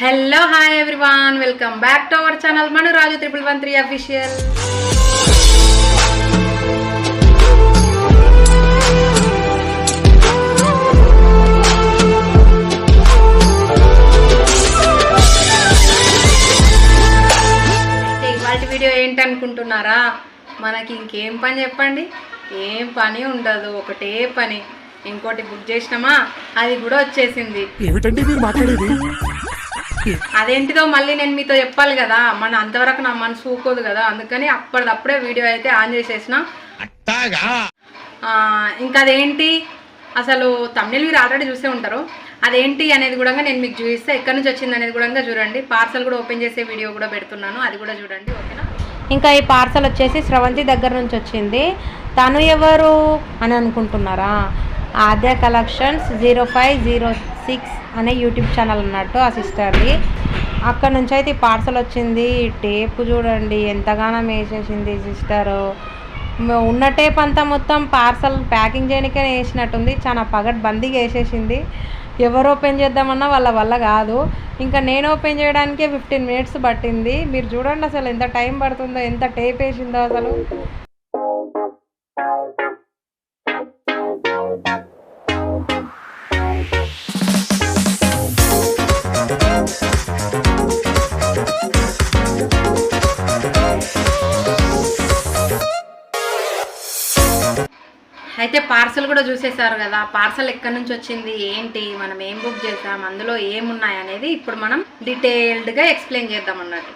Hello hi everyone welcome back to our channel Manu Raju triple one three official ఇవాళ video ఏంటి అనుకుంటున్నారా మనకి ఇంకేం పని చెప్పండి? ఏం పని ఉండదు ఒకటే పని. ఇంకోటి బుక్ చేసినామా? అది కూడా వచ్చేసింది. ఏమిటండి మీరు మాట్లాడేది? అదేంటిదో మళ్ళీ నేను మీతో చెప్పాలి కదా. మన అంతవరకు నా మనసు ఊకోదు కదా. అందుకని అప్పటిదప్పుడే వీడియో అయితే ఆన్ చేసేసిన. ఆ, ఇంకా అదేంటి అసలు తమిళ మీరు ఆల్రెడీ చూసే ఉంటారు. అదేంటి అనేది కూడా నేను మీకు చూపిస్తే ఎక్కడి నుంచి వచ్చింది అనేది కూడా చూడండి. పార్సల్ కూడా ఓపెన్ చేసే వీడియో కూడా పెడుతున్నాను. అది కూడా చూడండి ఓకేనా? ఇంకా ఈ పార్సల్ వచ్చేసి స్రవంతి దగ్గర నుంచి వచ్చింది. తను ఎవరు అని అనుకుంటున్నారా? Aadya collections zero five zero six అనే యూట్యూబ్ ఛానల్ అన్నట్టు ఆ సిస్టర్ది. అక్కడ నుంచి అయితే ఈ పార్సల్ వచ్చింది. టేప్ చూడండి ఎంతగానో వేసేసింది సిస్టరు. ఉన్న టేప్ అంతా మొత్తం పార్సల్ ప్యాకింగ్ చేయడానికే వేసినట్టుంది. చాలా పగట్ బందీగా వేసేసింది. ఎవరు ఓపెన్ చేద్దామన్నా వాళ్ళ వల్ల కాదు. ఇంకా నేను ఓపెన్ చేయడానికే ఫిఫ్టీన్ మినిట్స్ పట్టింది. మీరు చూడండి అసలు ఎంత టైం పడుతుందో ఎంత టేప్ వేసిందో అసలు. అయితే పార్సల్ కూడా చూసేసారు కదా పార్సల్ ఎక్కడి నుంచి వచ్చింది ఏంటి మనం ఏం బుక్ చేసాం అందులో ఏమున్నాయి అనేది ఇప్పుడు మనం డీటెయిల్డ్గా ఎక్స్ప్లెయిన్ చేద్దాం అన్నట్టు.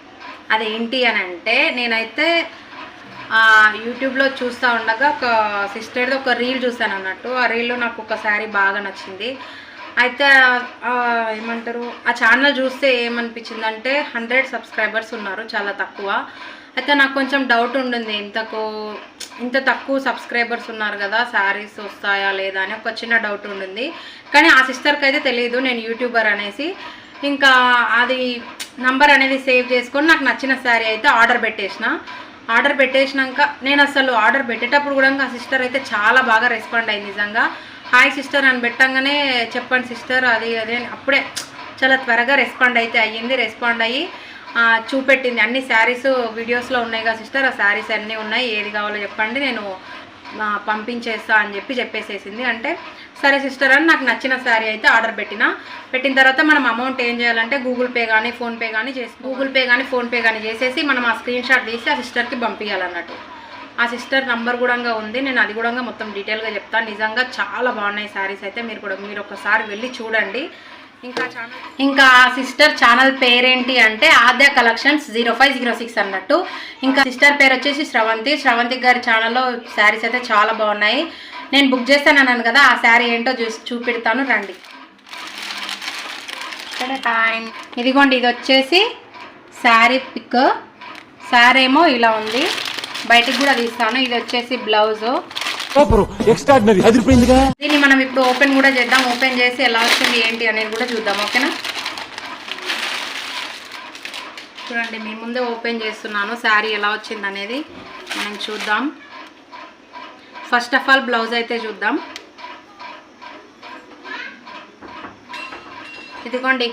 అదేంటి అని అంటే నేనైతే యూట్యూబ్లో చూస్తూ ఉండగా ఒక సిస్టర్ది ఒక రీల్ చూసాను అన్నట్టు. ఆ రీల్లో నాకు ఒక శారీ బాగా నచ్చింది. అయితే ఏమంటారు ఆ ఛానల్ చూస్తే ఏమనిపించిందంటే హండ్రెడ్ సబ్స్క్రైబర్స్ ఉన్నారు చాలా తక్కువ. అయితే నాకు కొంచెం డౌట్ ఉండింది. ఇంతకు ఇంత తక్కువ సబ్స్క్రైబర్స్ ఉన్నారు కదా శారీస్ వస్తాయా లేదా అని ఒక చిన్న డౌట్ ఉండింది. కానీ ఆ సిస్టర్కి అయితే తెలియదు నేను యూట్యూబర్ అనేసి. ఇంకా అది నంబర్ అనేది సేవ్ చేసుకొని నాకు నచ్చిన శారీ అయితే ఆర్డర్ పెట్టేసిన. ఆర్డర్ పెట్టేసినాక నేను అసలు ఆర్డర్ పెట్టేటప్పుడు కూడా ఆ సిస్టర్ అయితే చాలా బాగా రెస్పాండ్ అయింది నిజంగా. హాయ్ సిస్టర్ అని పెట్టంగానే చెప్పండి సిస్టర్ అది అదే అప్పుడే చాలా త్వరగా రెస్పాండ్ అయితే అయ్యింది. రెస్పాండ్ అయ్యి చూపెట్టింది. అన్ని శారీస్ వీడియోస్లో ఉన్నాయి కదా సిస్టర్. ఆ శారీస్ అన్నీ ఉన్నాయి. ఏది కావాలో చెప్పండి. నేను పంపించేస్తా అని చెప్పి చెప్పేసేసింది. అంటే సరే సిస్టర్ అని నాకు నచ్చిన శారీ అయితే ఆర్డర్ పెట్టిన. పెట్టిన తర్వాత మనం అమౌంట్ ఏం చేయాలంటే గూగుల్ పే కానీ ఫోన్పే కానీ చేసి గూగుల్ పే కానీ ఫోన్పే కానీ చేసేసి మనం ఆ స్క్రీన్ షాట్ తీసి ఆ సిస్టర్కి పంపించాలన్నట్టు ఆ సిస్టర్ నంబర్ కూడా ఉంది. నేను అది కూడా మొత్తం డీటెయిల్గా చెప్తాను. నిజంగా చాలా బాగున్నాయి శారీస్ అయితే. మీరు కూడా మీరు ఒకసారి వెళ్ళి చూడండి. ఇంకా సిస్టర్ ఛానల్ పేరేంటి అంటే Aadya collections zero five zero six అన్నట్టు. ఇంకా సిస్టర్ పేరు వచ్చేసి శ్రవంతి. శ్రవంతి గారి ఛానల్లో శారీస్ అయితే చాలా బాగున్నాయి. నేను బుక్ చేస్తాను అన్నాను కదా ఆ శారీ ఏంటో చూసి చూపెడతాను రండి. ఇదిగోండి ఇది వచ్చేసి శారీ పిక్. శారీ ఏమో ఇలా ఉంది. బయటికి కూడా తీస్తాను. ఇది వచ్చేసి బ్లౌజు. Super extraordinary అదిరిపోయిందిగా? దీన్ని మనం ఇప్పుడు ఓపెన్ కూడా చేద్దాం. ఓపెన్ చేసి ఎలా వచ్చింది ఏంటి అనేది కూడా చూద్దాం ఓకేనా? చూడండి మీ ముందే ఓపెన్ చేస్తున్నాను. శారీ ఎలా వచ్చింది అనేది మనం చూద్దాం. ఫస్ట్ ఆఫ్ ఆల్ బ్లౌజ్ అయితే చూద్దాం. ఇదిగోండి.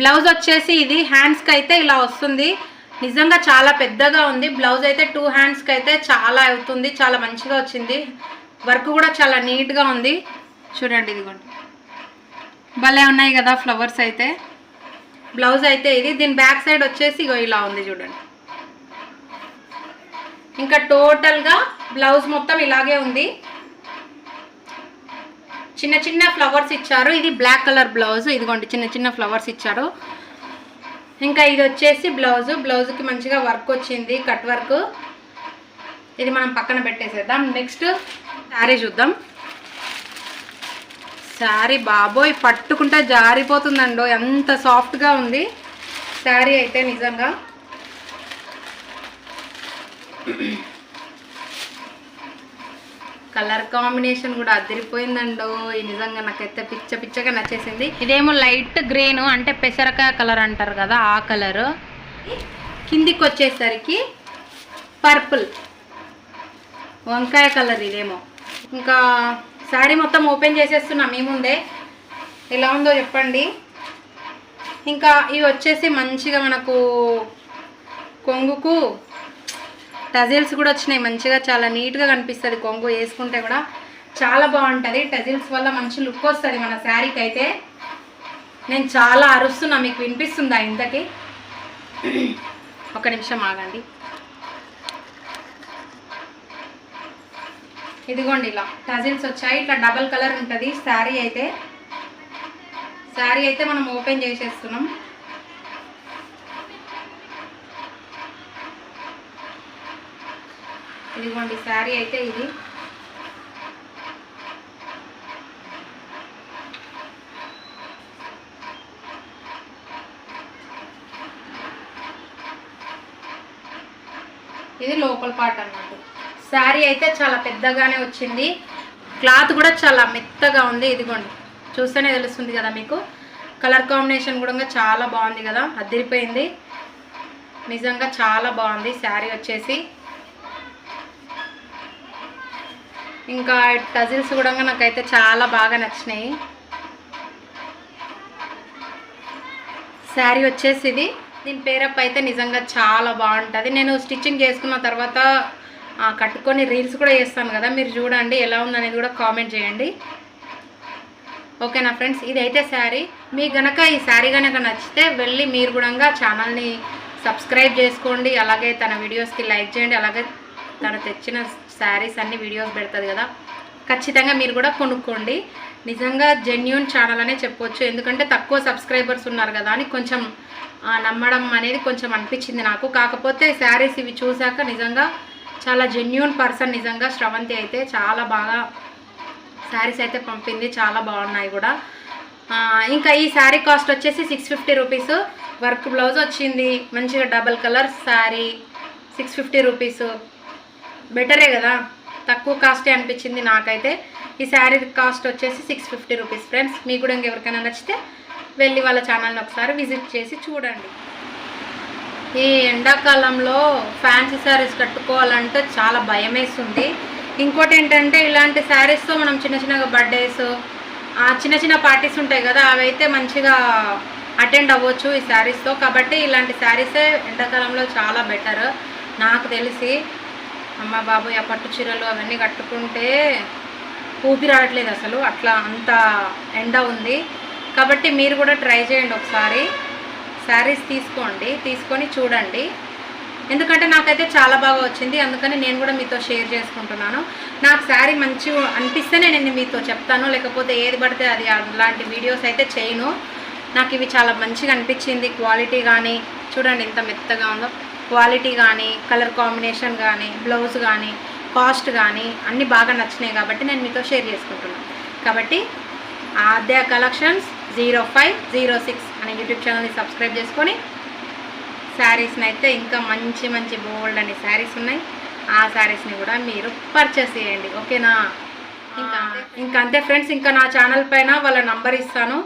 బ్లౌజ్ వచ్చేసి ఇది హ్యాండ్స్కి అయితే ఇలా వస్తుంది. నిజంగా చాలా పెద్దగా ఉంది. బ్లౌజ్ అయితే టూ హ్యాండ్స్కి అయితే చాలా అవుతుంది. చాలా మంచిగా వచ్చింది. వర్క్ కూడా చాలా నీట్గా ఉంది. చూడండి ఇదిగోండి. భలే ఉన్నాయి కదా ఫ్లవర్స్ అయితే. బ్లౌజ్ అయితే ఇది. దీని బ్యాక్ సైడ్ వచ్చేసి ఇగో ఇలా ఉంది చూడండి. ఇంకా టోటల్గా బ్లౌజ్ మొత్తం ఇలాగే ఉంది. చిన్న చిన్న ఫ్లవర్స్ ఇచ్చారు. ఇది బ్లాక్ కలర్ బ్లౌజ్. ఇదిగోండి చిన్న చిన్న ఫ్లవర్స్ ఇచ్చారు. ఇంకా ఇది వచ్చేసి బ్లౌజు. బ్లౌజ్కి మంచిగా వర్క్ వచ్చింది కట్ వర్క్. ఇది మనం పక్కన పెట్టేసేద్దాం. నెక్స్ట్ శారీ చూద్దాం. శారీ బాబోయ్ పట్టుకుంటే జారిపోతుందండో. ఎంత సాఫ్ట్గా ఉంది. శారీ అయితే నిజంగా. కలర్ కాంబినేషన్ కూడా అదిరిపోయిందండో. ఈ నిజంగా నాకైతే పిచ్చ పిచ్చగా నచ్చేసింది. ఇదేమో లైట్ గ్రీన్ అంటే పెసరకాయ కలర్ అంటారు కదా ఆ కలర్. కిందికి వచ్చేసరికి పర్పుల్. వంకాయ కలర్ ఇదేమో. ఇంకా శారీ మొత్తం ఓపెన్ చేసేస్తున్నా మీ ముందే. ఎలా ఉందో చెప్పండి. ఇంకా ఇవి వచ్చేసి మంచిగా మనకు కొంగుకు టజిల్స్ కూడా వచ్చినాయి. మంచిగా చాలా నీట్గా కనిపిస్తుంది. కొంగు వేసుకుంటే కూడా చాలా బాగుంటుంది. టజిల్స్ వల్ల మంచి లుక్ వస్తుంది మన శారీకి అయితే నేను చాలా అరుస్తున్నా. మీకు వినిపిస్తుందా ఇంతకి? ఒక నిమిషం ఆగండి. ఇదిగోండి ఇలా. టజిల్స్ వచ్చాయి. ఇట్లా డబల్ కలర్ ఉంటుంది శారీ అయితే. శారీ అయితే మనం ఓపెన్ చేసేస్తున్నాం. ఇదిగోండి శారీ అయితే ఇది. ఇది లోపల పార్ట్ అన్నట్టు. శారీ అయితే చాలా పెద్దగానే వచ్చింది. క్లాత్ కూడా చాలా మెత్తగా ఉంది. ఇదిగోండి చూస్తేనే తెలుస్తుంది కదా మీకు. కలర్ కాంబినేషన్ కూడా చాలా బాగుంది కదా. అదిరిపోయింది. నిజంగా చాలా బాగుంది శారీ వచ్చేసి. ఇంకా టజిల్స్ కూడా నాకైతే చాలా బాగా నచ్చినాయి. శారీ వచ్చేసి ఇది దీని పేరప్ అయితే నిజంగా చాలా బాగుంటుంది. నేను స్టిచ్చింగ్ చేసుకున్న తర్వాత కట్టుకొని రీల్స్ కూడా చేస్తాను కదా మీరు చూడండి ఎలా ఉందనేది కూడా కామెంట్ చేయండి. ఓకేనా ఫ్రెండ్స్? ఇదైతే శారీ మీకు గనక ఈ శారీ కనుక నచ్చితే వెళ్ళి మీరు కూడా ఛానల్ని సబ్స్క్రైబ్ చేసుకోండి. అలాగే తన వీడియోస్కి లైక్ చేయండి. అలాగే తను తెచ్చిన శారీస్ అన్ని వీడియోస్ పెడుతుంది కదా. ఖచ్చితంగా మీరు కూడా కొనుక్కోండి. నిజంగా జెన్యున్ ఛానల్ అనే చెప్పొచ్చు. ఎందుకంటే తక్కువ సబ్స్క్రైబర్స్ ఉన్నారు కదా అని కొంచెం నమ్మడం అనేది కొంచెం అనిపించింది నాకు. కాకపోతే శారీస్ ఇవి చూశాక నిజంగా చాలా జెన్యున్ పర్సన్ నిజంగా శ్రవంతి అయితే చాలా బాగా శారీస్ అయితే పంపింది. చాలా బాగున్నాయి కూడా. ఇంకా ఈ శారీ కాస్ట్ వచ్చేసి six fifty rupees work blouse వచ్చింది. మంచిగా double colour sari six fifty rupees బెటరే కదా. తక్కువ కాస్టే అనిపించింది నాకైతే. ఈ శారీ కాస్ట్ వచ్చేసి సిక్స్ ఫిఫ్టీ రూపీస్ ఫ్రెండ్స్ మీకు కూడా ఇంకెవరికైనా నచ్చితే వెళ్ళి వాళ్ళ ఛానల్ని ఒకసారి విజిట్ చేసి చూడండి. ఈ ఎండాకాలంలో ఫ్యాన్సీ శారీస్ కట్టుకోవాలంటే చాలా భయం వేస్తుంది ఇంకోటి ఏంటంటే ఇలాంటి శారీస్తో మనం చిన్న చిన్నగా బర్త్డేస్ చిన్న చిన్న పార్టీస్ ఉంటాయి కదా అవైతే మంచిగా అటెండ్ అవ్వచ్చు ఈ శారీస్తో కాబట్టి ఇలాంటి శారీసే ఎండాకాలంలో చాలా బెటర్ నాకు తెలిసి అమ్మ బాబు ఆ పట్టు చీరలు అవన్నీ కట్టుకుంటే ఊపిరి ఆడట్లేదు అసలు. అట్లా అంత ఎండ ఉంది. కాబట్టి మీరు కూడా ట్రై చేయండి ఒకసారి. శారీస్ తీసుకోండి. తీసుకొని చూడండి. ఎందుకంటే నాకైతే చాలా బాగా వచ్చింది. అందుకని నేను కూడా మీతో షేర్ చేసుకుంటున్నాను. నాకు శారీ మంచి అనిపిస్తేనే నేను మీతో చెప్తాను. లేకపోతే ఏది పడితే అది అలాంటి వీడియోస్ అయితే చేయను. నాకు ఇవి చాలా మంచిగా అనిపించింది. క్వాలిటీ కానీ చూడండి ఎంత మెత్తగా ఉందో. క్వాలిటీ కానీ కలర్ కాంబినేషన్ కానీ బ్లౌజ్ కానీ కాస్ట్ కానీ అన్నీ బాగా నచ్చినాయి కాబట్టి నేను మీతో షేర్ చేసుకుంటున్నాను. కాబట్టి Aadya collections zero five zero six అనే యూట్యూబ్ ఛానల్ని సబ్స్క్రైబ్ చేసుకొని శారీస్ని అయితే ఇంకా మంచి మంచి బోల్డ్ అనే శారీస్ ఉన్నాయి. ఆ శారీస్ని కూడా మీరు పర్చేస్ చేయండి. ఓకేనా? ఇంకా ఇంకా అంతే ఫ్రెండ్స్ ఇంకా నా ఛానల్ పైన వాళ్ళ నంబర్ ఇస్తాను.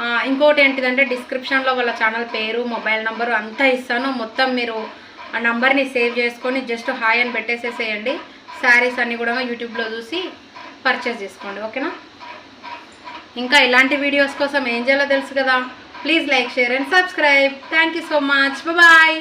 ఇంకోటి ఏంటిదంటే డిస్క్రిప్షన్లో వాళ్ళ ఛానల్ పేరు మొబైల్ నంబరు అంతా ఇస్తాను. మొత్తం మీరు ఆ నంబర్ని సేవ్ చేసుకొని జస్ట్ హాయ్ అని పెట్టేసేసేయండి. శారీస్ అన్నీ కూడా యూట్యూబ్లో చూసి పర్చేస్ చేసుకోండి. ఓకేనా? ఇంకా ఇలాంటి వీడియోస్ కోసం ఏం చేయాలో తెలుసు కదా? Please like share and subscribe. Thank you so much. Bye.